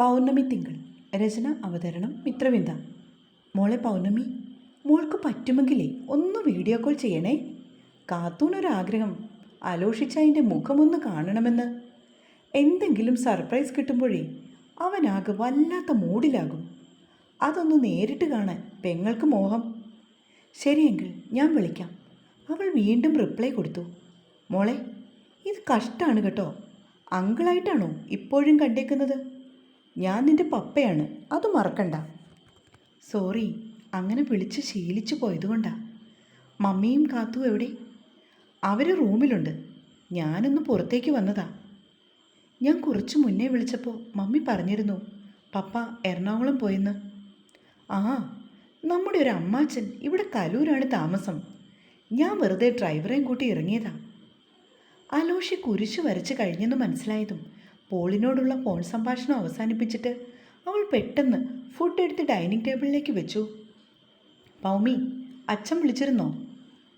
പൗർണമി തിങ്കൾ രചന അവതരണം മിത്രവിന്ദ. മോളെ പൗർണമി മോൾക്ക് പറ്റുമെങ്കിലേ ഒന്ന് വീഡിയോ കോൾ ചെയ്യണേ. കാത്തൂനൊരാഗ്രഹം ആലോഷിച്ചതിന്റെ മുഖമൊന്ന് കാണണമെന്ന്. എന്തെങ്കിലും സർപ്രൈസ് കിട്ടുമ്പോഴേ അവനാകെ വല്ലാത്ത മൂഡിലാകും. അതൊന്ന് നേരിട്ട് കാണാൻ പെങ്ങൾക്ക് മോഹം. ശരിയെങ്കിൽ ഞാൻ വിളിക്കാം. അവൾ വീണ്ടും റിപ്ലൈ കൊടുത്തു. മോളെ ഇത് കഷ്ടമാണ് കേട്ടോ. അങ്കിളായിട്ടാണോ ഇപ്പോഴും കണ്ടേക്കുന്നത്? ഞാൻ നിന്റെ പപ്പയാണ്. അത് മറക്കണ്ട. സോറി അങ്ങനെ വിളിച്ച് ശീലിച്ചു പോയതുകൊണ്ടാ. മമ്മിയും കാത്തു എവിടെ? അവർ റൂമിലുണ്ട്. ഞാനൊന്ന് പുറത്തേക്ക് വന്നതാ. ഞാൻ കുറച്ച് മുന്നേ വിളിച്ചപ്പോൾ മമ്മി പറഞ്ഞിരുന്നു പപ്പ എറണാകുളം പോയെന്ന്. ആ നമ്മുടെ ഒരു അമ്മാച്ചൻ ഇവിടെ കലൂരാണ് താമസം. ഞാൻ വെറുതെ ഡ്രൈവറേയും കൂട്ടി ഇറങ്ങിയതാ. അലോഷി കുരിശു വരച്ച് കഴിഞ്ഞെന്ന് മനസ്സിലായതും പോളിനോടുള്ള ഫോൺ സംഭാഷണം അവസാനിപ്പിച്ചിട്ട് അവൾ പെട്ടെന്ന് ഫുഡ് എടുത്ത് ഡൈനിങ് ടേബിളിലേക്ക് വെച്ചു. പൗമി അച്ഛൻ വിളിച്ചിരുന്നോ?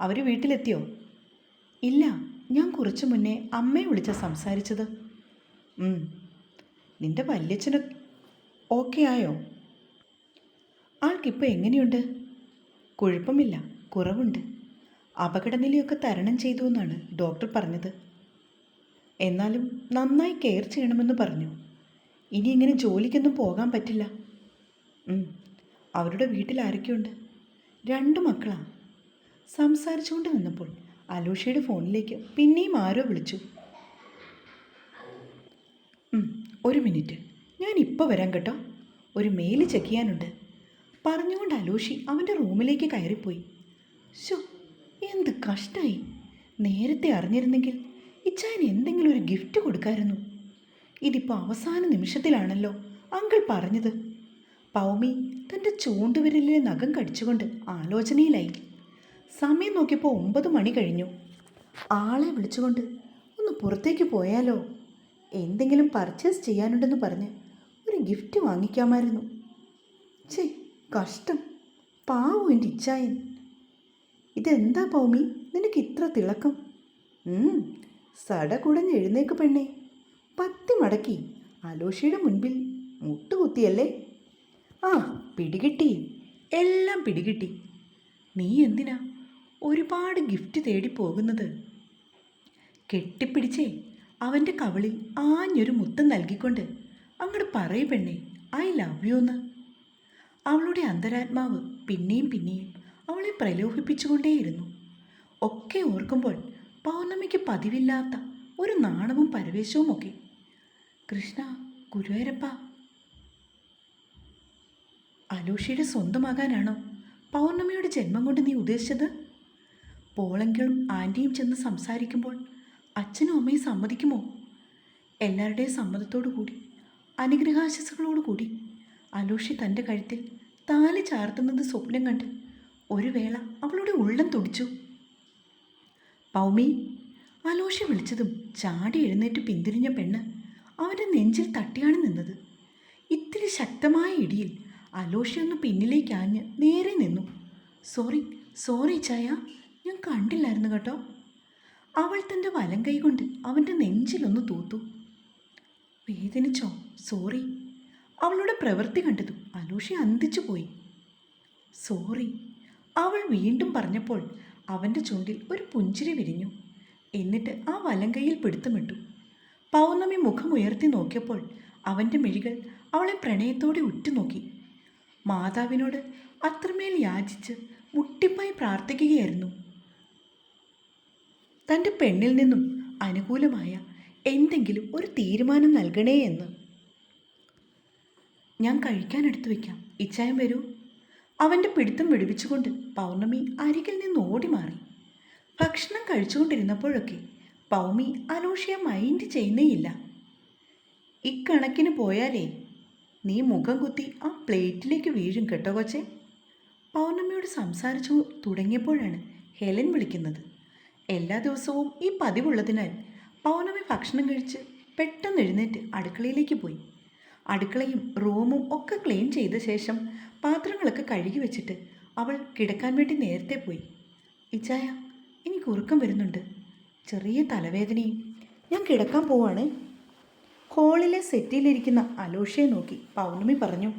അവർ വീട്ടിലെത്തിയോ? ഇല്ല ഞാൻ കുറച്ചു മുന്നേ അമ്മയെ വിളിച്ച സംസാരിച്ചത്. നിന്റെ വല്യച്ഛന് ഓക്കെ ആയോ? ആൾക്കിപ്പോൾ എങ്ങനെയുണ്ട്? കുഴപ്പമില്ല കുറവുണ്ട്. അപകടനിലയൊക്കെ തരണം ചെയ്തു എന്നാണ് ഡോക്ടർ പറഞ്ഞത്. എന്നാലും നന്നായി കെയർ ചെയ്യണമെന്ന് പറഞ്ഞു. ഇനി ഇങ്ങനെ ജോലിക്കൊന്നും പോകാൻ പറ്റില്ല. അവരുടെ വീട്ടിൽ ആരൊക്കെയുണ്ട്? രണ്ട് മക്കളാ. സംസാരിച്ചുകൊണ്ട് നിന്നപ്പോൾ അലോഷയുടെ ഫോണിലേക്ക് പിന്നെയും ആരോ വിളിച്ചു. ഒരു മിനിറ്റ്. ഞാൻ ഇപ്പോൾ വരാം കേട്ടോ. ഒരു മെയിൽ ചെക്ക് ചെയ്യാനുണ്ട്. പറഞ്ഞുകൊണ്ട് അലോഷി അവന്റെ റൂമിലേക്ക് കയറിപ്പോയി. ശോ എന്ത് കഷ്ടമായി നേരത്തെ അറിഞ്ഞിരുന്നെങ്കിൽ ഇച്ചായന് എന്തെങ്കിലും ഒരു ഗിഫ്റ്റ് കൊടുക്കായിരുന്നു. ഇതിപ്പോൾ അവസാന നിമിഷത്തിലാണല്ലോ അങ്കിൾ പറഞ്ഞത്. പൗമി തന്റെ ചൂണ്ടുവിരലിലെ നഖം കടിച്ചുകൊണ്ട് ആലോചനയിലായി. സമയം നോക്കിയപ്പോൾ ഒമ്പത് മണി കഴിഞ്ഞു. ആളെ വിളിച്ചുകൊണ്ട് ഒന്ന് പുറത്തേക്ക് പോയാലോ? എന്തെങ്കിലും പർച്ചേസ് ചെയ്യാനുണ്ടെന്ന് പറഞ്ഞ് ഒരു ഗിഫ്റ്റ് വാങ്ങിക്കാമായിരുന്നു. ചേ കഷ്ടം. പാവു എന്റെ ഇച്ചായൻ. ഇതെന്താ പൗമി? നിനക്ക് ഇത്ര തിളക്കം. സട കുടഞ്ഞ് എഴുന്നേക്ക് പെണ്ണേ. പത്തി മടക്കി. അലോഷിയുടെ മുൻപിൽ മുട്ടുകുത്തിയല്ലേ? ആ പിടികിട്ടി. എല്ലാം പിടികിട്ടി. നീ എന്തിനാ ഒരുപാട് ഗിഫ്റ്റ് തേടി പോകുന്നത് കെട്ടിപ്പിടിച്ചേ അവന്റെ കവളിൽ ആഞ്ഞൊരു മുത്തം നൽകിക്കൊണ്ട് അങ്ങോട്ട് പറയ് പെണ്ണേ ഐ ലവ് യു എന്ന്. അവളുടെ അന്തരാത്മാവ് പിന്നെയും പിന്നെയും അവളെ പ്രലോഭിപ്പിച്ചുകൊണ്ടേയിരുന്നു. ഒക്കെ ഓർക്കുമ്പോൾ പൗർണമിക്ക് പതിവില്ലാത്ത ഒരു നാണവും പരവേശവും ഒക്കെ കൃഷ്ണ ഗുരുവായൂരപ്പ. അലോഷിയുടെ സ്വന്തമാകാനാണോ പൗർണമിയുടെ ജന്മം കൊണ്ട് നീ ഉദ്ദേശിച്ചത്? പോളെങ്കിലും ആന്റിയും ചെന്ന് സംസാരിക്കുമ്പോൾ അച്ഛനും അമ്മയും സമ്മതിക്കുമോ? എല്ലാവരുടെയും സമ്മതത്തോടു കൂടി അനുഗ്രഹാശസ്സുകളോടു കൂടി അലോഷി തന്റെ കഴുത്തിൽ താലി ചാർത്തുന്നത് സ്വപ്നം കണ്ട് ഒരു വേള അവളുടെ ഉള്ളം തുടിച്ചു. പൗമി അലോഷി വിളിച്ചതും ചാടി എഴുന്നേറ്റ് പിന്തിരിഞ്ഞ പെണ്ണ് അവന്റെ നെഞ്ചിൽ തട്ടിയാണ് നിന്നത്. ഇത്തിരി ശക്തമായ ഇടിയിൽ അലോഷി ഒന്ന് പിന്നിലേക്ക് ആഞ്ഞ് നേരെ നിന്നു. സോറി സോറി ചായ ഞാൻ കണ്ടില്ലായിരുന്നു കേട്ടോ. അവൾ തന്റെ വലം കൈ കൊണ്ട് അവന്റെ നെഞ്ചിലൊന്ന് തൂത്തു. വേദനിച്ചോ? സോറി. അവളുടെ പ്രവൃത്തി കണ്ടതും അലോഷി അന്തിച്ചു പോയി. സോറി അവൾ വീണ്ടും പറഞ്ഞപ്പോൾ അവന്റെ ചുണ്ടിൽ ഒരു പുഞ്ചിരി വിരിഞ്ഞു. എന്നിട്ട് ആ വലം കൈയിൽ പിടുത്തമിട്ടു. പൗർണമി മുഖമുയർത്തി നോക്കിയപ്പോൾ അവന്റെ മിഴികൾ അവളെ പ്രണയത്തോടെ ഉറ്റുനോക്കി. മാതാവിനോട് അത്രമേൽ യാചിച്ച് മുട്ടിപ്പായി പ്രാർത്ഥിക്കുകയായിരുന്നു. തന്റെ പെണ്ണിൽ നിന്നും അനുകൂലമായ എന്തെങ്കിലും ഒരു തീരുമാനം നൽകണേ എന്ന്. ഞാൻ കഴിക്കാൻ എടുത്തു വയ്ക്കാം ഇച്ചായം വരൂ. അവന്റെ പിടുത്തം വിടുവിച്ചുകൊണ്ട് പൗർണമി അരികിൽ നിന്ന് ഓടി മാറി. ഭക്ഷണം കഴിച്ചുകൊണ്ടിരുന്നപ്പോഴൊക്കെ പൗമി അനൂഷയെ മൈൻഡ് ചെയ്യുന്നേയില്ല. ഇക്കണക്കിന് പോയാലേ നീ മുഖം കുത്തി ആ പ്ലേറ്റിലേക്ക് വീഴും കേട്ടോ കൊച്ചെ. പൗർണമിയോട് സംസാരിച്ചു തുടങ്ങിയപ്പോഴാണ് ഹെലൻ വിളിക്കുന്നത്. എല്ലാ ദിവസവും ഈ പതിവുള്ളതിനാൽ പൗർണമി ഭക്ഷണം കഴിച്ച് പെട്ടെന്ന് എഴുന്നേറ്റ് അടുക്കളയിലേക്ക് പോയി. അടുക്കളയും റൂമും ഒക്കെ ക്ലീൻ ചെയ്ത ശേഷം പാത്രങ്ങളൊക്കെ കഴുകി വെച്ചിട്ട് അവൾ കിടക്കാൻ വേണ്ടി നേരത്തെ പോയി. ഇച്ചായ എനിക്ക് ഉറക്കം വരുന്നുണ്ട്. ചെറിയ തലവേദനയും. ഞാൻ കിടക്കാൻ പോവാണ്. ഹോളിലെ സെറ്റിലിരിക്കുന്ന അലോഷയെ നോക്കി പൗർണമി പറഞ്ഞു.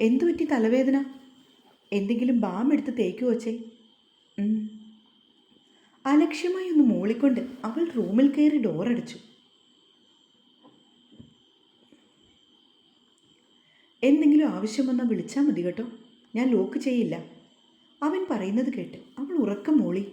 എന്തു പറ്റി തലവേദന? എന്തെങ്കിലും ബാം എടുത്ത് തേക്കു. അലക്ഷ്യമായി ഒന്ന് മൂളിക്കൊണ്ട് അവൾ റൂമിൽ കയറി ഡോറടിച്ചു എന്തെങ്കിലും ആവശ്യം വന്നാൽ വിളിച്ചാൽ മതി കേട്ടോ. ഞാൻ ലോക്ക് ചെയ്യില്ല. അവൻ പറയുന്നത് കേട്ട് അവൾ ഉറക്കം മോളി.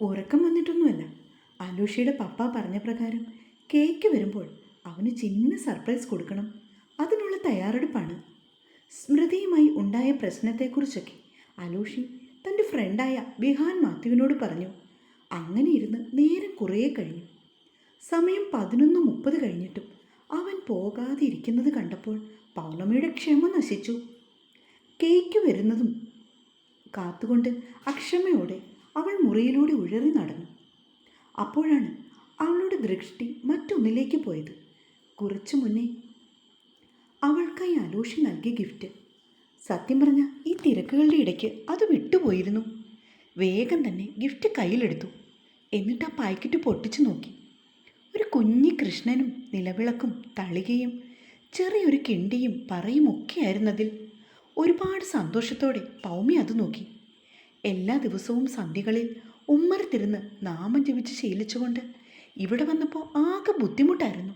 ഉറക്കം വന്നിട്ടൊന്നുമല്ല. അലൂഷയുടെ പപ്പ പറഞ്ഞ പ്രകാരം കേക്ക് വരുമ്പോൾ അവന് ചിന്ന സർപ്രൈസ് കൊടുക്കണം. അതിനുള്ള തയ്യാറെടുപ്പാണ്. സ്മൃതിയുമായി ഉണ്ടായ പ്രശ്നത്തെക്കുറിച്ചൊക്കെ അലൂഷി തന്റെ ഫ്രണ്ടായ ബിഹാൻ മാത്യുവിനോട് പറഞ്ഞു. അങ്ങനെ ഇരുന്ന് നേരം കുറേ കഴിഞ്ഞു. സമയം പതിനൊന്ന് മുപ്പത് കഴിഞ്ഞിട്ടും അവൻ പോകാതിരിക്കുന്നത് കണ്ടപ്പോൾ പൗർണമിയുടെ ക്ഷമ നശിച്ചു. കേക്ക് വരുന്നതും കാത്തുകൊണ്ട് അക്ഷമയോടെ അവൾ മുറിയിലൂടെ ഉഴറി നടന്നു. അപ്പോഴാണ് അവളുടെ ദൃഷ്ടി മറ്റൊന്നിലേക്ക് പോയത്. കുറച്ചു മുന്നേ അവൾക്കായി അലോഷി നൽകിയ ഗിഫ്റ്റ് സത്യം പറഞ്ഞ ഈ തിരക്കുകളുടെ ഇടയ്ക്ക് അത് വിട്ടുപോയിരുന്നു. വേഗം തന്നെ ഗിഫ്റ്റ് കയ്യിലെടുത്തു. എന്നിട്ട് ആ പാക്കറ്റ് പൊട്ടിച്ചു നോക്കി. ഒരു കുഞ്ഞി കൃഷ്ണനും നിലവിളക്കും തളികയും ചെറിയൊരു കിണ്ടിയും പറയും ഒക്കെയായിരുന്നതിൽ ഒരുപാട് സന്തോഷത്തോടെ പൗമി അത് നോക്കി. എല്ലാ ദിവസവും സന്ധ്യകളിൽ ഉമ്മരത്തിരുന്ന് നാമം ജപിച്ച് ശീലിച്ചുകൊണ്ട് ഇവിടെ വന്നപ്പോൾ ആകെ ബുദ്ധിമുട്ടായിരുന്നു.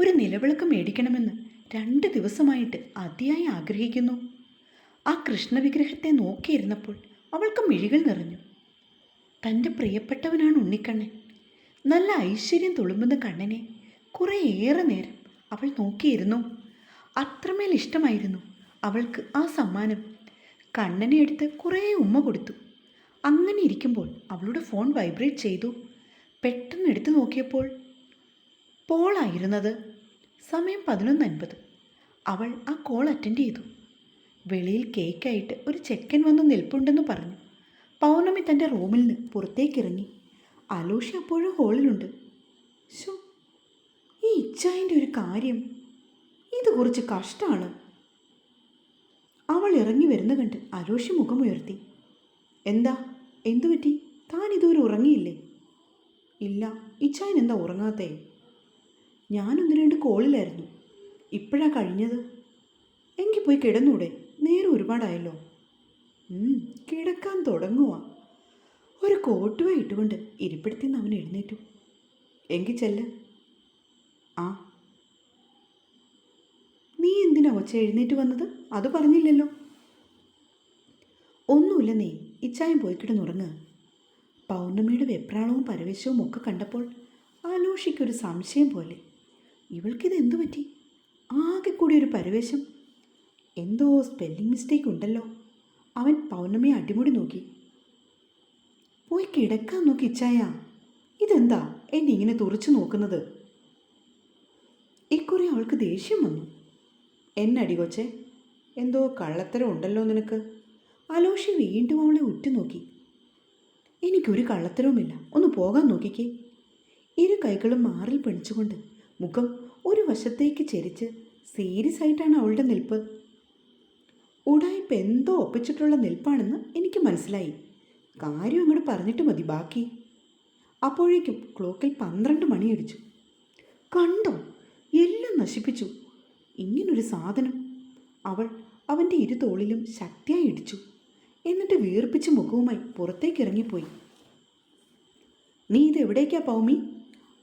ഒരു നിലവിളക്ക് മേടിക്കണമെന്ന് രണ്ട് ദിവസമായിട്ട് അതിയായി ആഗ്രഹിക്കുന്നു. ആ കൃഷ്ണവിഗ്രഹത്തെ നോക്കിയിരുന്നപ്പോൾ അവൾക്ക് മിഴികൾ നിറഞ്ഞു. തന്റെ പ്രിയപ്പെട്ടവനാണ് ഉണ്ണിക്കണ്ണൻ. നല്ല ഐശ്വര്യം തുളുമ്പുന്ന കണ്ണനെ കുറേ ഏറെ നേരം അവൾ നോക്കിയിരുന്നു. അത്രമേൽ ഇഷ്ടമായിരുന്നു അവൾക്ക് ആ സമ്മാനം. കണ്ണനെ എടുത്ത് കുറേ ഉമ്മ കൊടുത്തു. അങ്ങനെ ഇരിക്കുമ്പോൾ അവളുടെ ഫോൺ വൈബ്രേറ്റ് ചെയ്തു. പെട്ടെന്ന് എടുത്തു നോക്കിയപ്പോൾ പോളായിരുന്നത്. സമയം പതിനൊന്ന് അൻപത് അവൾ ആ കോൾ അറ്റൻഡ് ചെയ്തു. വെളിയിൽ കേക്കായിട്ട് ഒരു ചെക്കൻ വന്ന് നിൽപ്പുണ്ടെന്ന് പറഞ്ഞു. പൗർണമി തന്റെ റൂമിൽ നിന്ന് പുറത്തേക്കിറങ്ങി. അലോഷി അപ്പോഴും ഹോളിലുണ്ട്. ശോ ഈ ഇച്ചായന്റെ ഒരു കാര്യം. ഇത് കുറച്ച് കഷ്ടമാണ് അവൾ ഇറങ്ങി വരുന്ന കണ്ട് അലോഷി മുഖമുയർത്തി. എന്താ? എന്തു പറ്റി? താൻ ഇതുവരെ ഉറങ്ങിയില്ലേ? ഇല്ല ഇച്ചായൻ എന്താ ഉറങ്ങാത്തേ? ഞാനൊന്ന് രണ്ട് കോളിലായിരുന്നു. ഇപ്പോഴാ കഴിഞ്ഞത്. എങ്കിൽ പോയി കിടന്നൂടെ? നേരം ഒരുപാടായല്ലോ. കിടക്കാൻ തുടങ്ങുക ഒരു കോട്ടുവ ഇട്ടുകൊണ്ട് ഇരിപ്പിടത്തിൽ നിന്ന് അവൻ എഴുന്നേറ്റു. എങ്കിൽ ചെല്ല്. ആ. നീ എന്തിനാ ഒച്ച എഴുന്നേറ്റ് വന്നത്? അത് പറഞ്ഞില്ലല്ലോ. ഒന്നുമില്ല നീ. ഇച്ചായം പോയി കിടന്നുറങ്ങ്. പൗർണമിയുടെ വെപ്രാളവും പരവേശവും ഒക്കെ കണ്ടപ്പോൾ ആലോഷിക്കൊരു സംശയം പോലെ. ഇവൾക്കിത് എന്തു പറ്റി? ആകെ കൂടി ഒരു പരവേശം. എന്തോ സ്പെല്ലിംഗ് മിസ്റ്റേക്ക് ഉണ്ടല്ലോ. അവൻ പൗർണമിയെ അടിമുടി നോക്കി. പോയി കിടക്കാൻ നോക്കി ഇച്ചായ. ഇതെന്താ എന്നെ ഇങ്ങനെ തുറച്ചു നോക്കുന്നത്? ഇക്കുറി അവൾക്ക് ദേഷ്യം വന്നു. എന്നടി കൊച്ചേ എന്തോ കള്ളത്തരം ഉണ്ടല്ലോ നിനക്ക്. അലോഷി വീണ്ടും അവളെ ഉറ്റുനോക്കി. എനിക്കൊരു കള്ളത്തരവുമില്ല. ഒന്ന് പോകാൻ നോക്കിക്കേ. ഇരു കൈകളും മാറിൽ പിടിച്ചുകൊണ്ട് മുഖം ഒരു വശത്തേക്ക് ചെരിച്ച് സീരിയസ് ആയിട്ടാണ് അവളുടെ നിൽപ്പ്. ഉടായ്പ എന്തോ ഒപ്പിച്ചിട്ടുള്ള നിൽപ്പാണെന്ന് എനിക്ക് മനസ്സിലായി. കാര്യം അങ്ങോട്ട് പറഞ്ഞിട്ട് മതി ബാക്കി. അപ്പോഴേക്കും ക്ലോക്കിൽ പന്ത്രണ്ട് മണിയടിച്ചു. കണ്ടോ? എല്ലാം നശിപ്പിച്ചു. ഇങ്ങനൊരു സാധനം. അവൾ അവന്റെ ഇരു തോളിലും ശക്തിയായി ഇടിച്ചു. എന്നിട്ട് വീർപ്പിച്ച മുഖവുമായി പുറത്തേക്ക് ഇറങ്ങിപ്പോയി നീ ഇത് എവിടേക്കാ പൗമി?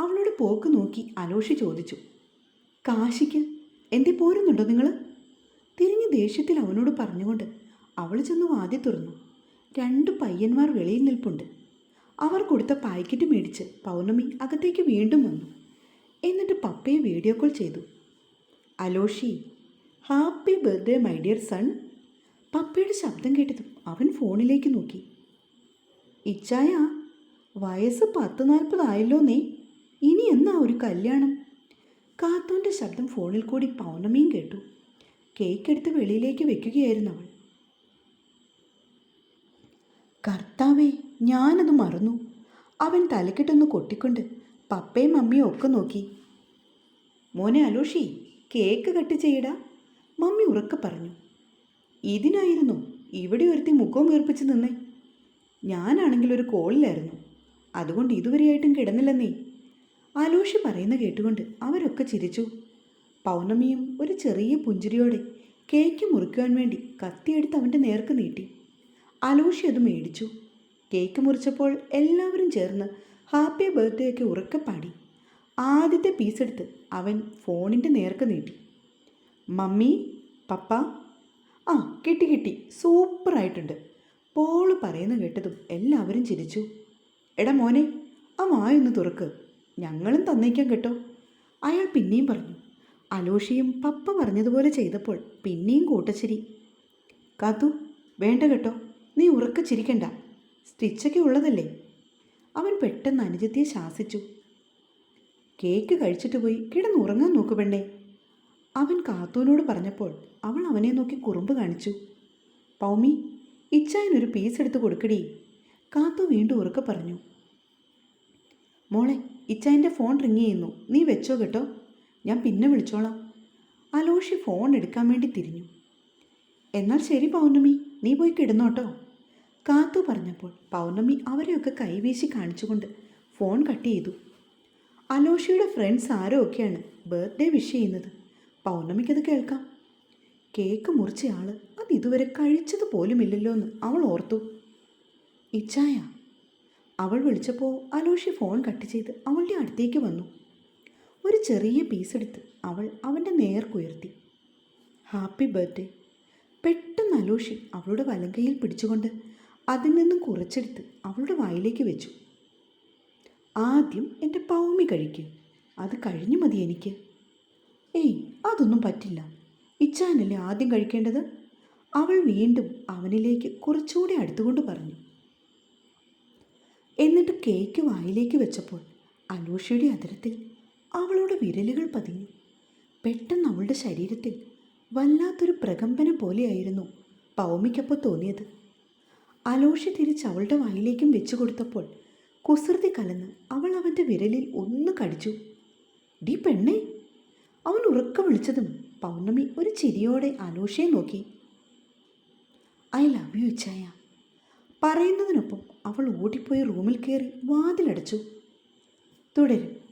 അവളോട് പോക്ക് നോക്കി അലോഷി ചോദിച്ചു. കാശിക്ക്? എന്തി പോരുന്നുണ്ടോ നിങ്ങൾ തിരിഞ്ഞ് ദേഷ്യത്തിൽ അവനോട് പറഞ്ഞുകൊണ്ട് അവൾ ചെന്ന് വാതി തുറന്നു. രണ്ട് പയ്യന്മാർ വെളിയിൽ നിൽപ്പുണ്ട്. അവർ കൊടുത്ത പായ്ക്കറ്റ് മേടിച്ച് പൗർണമി അകത്തേക്ക് വീണ്ടും വന്നു. എന്നിട്ട് പപ്പയെ വീഡിയോ കോൾ ചെയ്തു. Aloshi happy birthday my dear son പപ്പയുടെ ശബ്ദം കേട്ടതും അവൻ ഫോണിലേക്ക് നോക്കി. ഇച്ചായ വയസ്സ് പത്ത് നാൽപ്പതായല്ലോ നീ ഇനി എന്നാ ഒരു കല്യാണം? കാത്തോന്റെ ശബ്ദം ഫോണിൽ കൂടി പൗർണമിയും കേട്ടു. കേക്ക് എടുത്ത് വെളിയിലേക്ക് വെക്കുകയായിരുന്നു അവൾ കർത്താവേ ഞാനത് മറന്നു. അവൻ തലക്കിട്ടൊന്ന് കൊട്ടിക്കൊണ്ട് പപ്പയും മമ്മിയും ഒക്കെ നോക്കി. മോനെ അലൂഷി കേക്ക് കട്ട് ചെയ്യടാ. മമ്മി ഉറക്കെ പറഞ്ഞു. ഇതിനായിരുന്നു ഇവിടെ ഒരുത്തി മുഖം വീർപ്പിച്ച് നിന്നേ. ഞാനാണെങ്കിൽ ഒരു കോളിലായിരുന്നു. അതുകൊണ്ട് ഇതുവരെയായിട്ടും കിടന്നില്ലെന്നേ. അലൂഷി പറയുന്ന കേട്ടുകൊണ്ട് അവരൊക്കെ ചിരിച്ചു. പൗർണമിയും ഒരു ചെറിയ പുഞ്ചിരിയോടെ കേക്ക് മുറിക്കുവാൻ വേണ്ടി കത്തിയെടുത്ത് അവന്റെ നേർക്ക് നീട്ടി. അലോഷി അത് മേടിച്ചു. കേക്ക് മുറിച്ചപ്പോൾ എല്ലാവരും ചേർന്ന് ഹാപ്പി ബർത്ത്ഡേ ഒക്കെ ഉറക്കെ പാടി. ആദ്യത്തെ പീസ് എടുത്ത് അവൻ ഫോണിന്റെ നേർക്ക് നീട്ടി. Mummy papa? ആ കിട്ടി കിട്ടി. സൂപ്പറായിട്ടുണ്ട്. പോൾ പറയുന്ന കേട്ടതും എല്ലാവരും ചിരിച്ചു. എടാ മോനെ ആ വായൊന്ന് തുറക്ക്. ഞങ്ങളും തന്നേക്കാം കേട്ടോ. അയാൾ പിന്നെയും പറഞ്ഞു. അലോഷിയും പപ്പ പറഞ്ഞതുപോലെ ചെയ്തപ്പോൾ പിന്നെയും കൂട്ടച്ചിരി. കാത്തു വേണ്ട കേട്ടോ. നീ ഉറക്ക ചിരിക്കണ്ട. സ്റ്റിച്ചൊക്കെ ഉള്ളതല്ലേ? അവൻ പെട്ടെന്ന് അനുജത്തിയെ ശാസിച്ചു. കേക്ക് കഴിച്ചിട്ട് പോയി കിടന്നുറങ്ങാൻ നോക്കു പെണ്ണേ. അവൻ കാത്തൂനോട് പറഞ്ഞപ്പോൾ അവൾ അവനെ നോക്കി കുറുമ്പ് കാണിച്ചു. പൗമി ഇച്ചായനൊരു പീസ് എടുത്ത് കൊടുക്കടി. കാത്തു വീണ്ടും ഉറക്കെ പറഞ്ഞു. മോളെ ഇച്ചായന്റെ ഫോൺ റിങ് ചെയ്യുന്നു. നീ വെച്ചോ കേട്ടോ. ഞാൻ പിന്നെ വിളിച്ചോളാം. അലോഷി ഫോൺ എടുക്കാൻ വേണ്ടി തിരിഞ്ഞു. എന്നാൽ ശരി പൗർണമി നീ പോയി കിടന്നോട്ടോ. കാത്തു പറഞ്ഞപ്പോൾ പൗർണമി അവരെയൊക്കെ കൈവീശി കാണിച്ചുകൊണ്ട് ഫോൺ കട്ട് ചെയ്തു. അലോഷിയുടെ ഫ്രണ്ട്സ് ആരോ ഒക്കെയാണ് ബർത്ത്ഡേ വിഷ് ചെയ്യുന്നത്? പൗർണമിക്കത് കേൾക്കാം. കേക്ക് മുറിച്ച ആൾ അത് ഇതുവരെ കഴിച്ചത് പോലുമില്ലല്ലോ എന്ന് അവൾ ഓർത്തു. ഇച്ചായ അവൾ വിളിച്ചപ്പോൾ അലോഷി ഫോൺ കട്ട് ചെയ്ത് അവളുടെ അടുത്തേക്ക് വന്നു. ഒരു ചെറിയ പീസ് എടുത്ത് അവൾ അവന്റെ നേർക്കുയർത്തി. Happy birthday. പെട്ടെന്ന് അലോഷി അവളുടെ വലങ്കയിൽ പിടിച്ചുകൊണ്ട് അതിൽ നിന്നും കുറച്ചെടുത്ത് അവളുടെ വായിലേക്ക് വെച്ചു. ആദ്യം എന്റെ പൗമി കഴിക്കും. അത് കഴിഞ്ഞു മതി എനിക്ക്. ഏയ് അതൊന്നും പറ്റില്ല. ഇച്ചാനല്ലേ ആദ്യം കഴിക്കേണ്ടത്? അവൾ വീണ്ടും അവനിലേക്ക് കുറച്ചുകൂടി അടുത്തുകൊണ്ട് പറഞ്ഞു. എന്നിട്ട് കേക്ക് വായിലേക്ക് വെച്ചപ്പോൾ അലോഷയുടെ അതിരത്തിൽ അവളുടെ വിരലുകൾ പതിഞ്ഞു. പെട്ടെന്ന് അവളുടെ ശരീരത്തിൽ വല്ലാത്തൊരു പ്രകമ്പനം പോലെയായിരുന്നു പൗമിക്കപ്പോൾ തോന്നിയത്. അലോഷി തിരിച്ച് അവളുടെ വായിലേക്കും വെച്ചു കൊടുത്തപ്പോൾ കുസൃതി കലന്ന് അവൾ അവന്റെ വിരലിൽ ഒന്ന് കടിച്ചു. ഡീ പെണ്ണേ അവൻ ഉറക്ക വിളിച്ചതും പൗർണമി ഒരു ചിരിയോടെ അലോഷയെ നോക്കി. ഐ ലവ് യു ഇച്ചായ പറയുന്നതിനൊപ്പം അവൾ ഓടിപ്പോയി റൂമിൽ കയറി വാതിലടച്ചു. തുടരും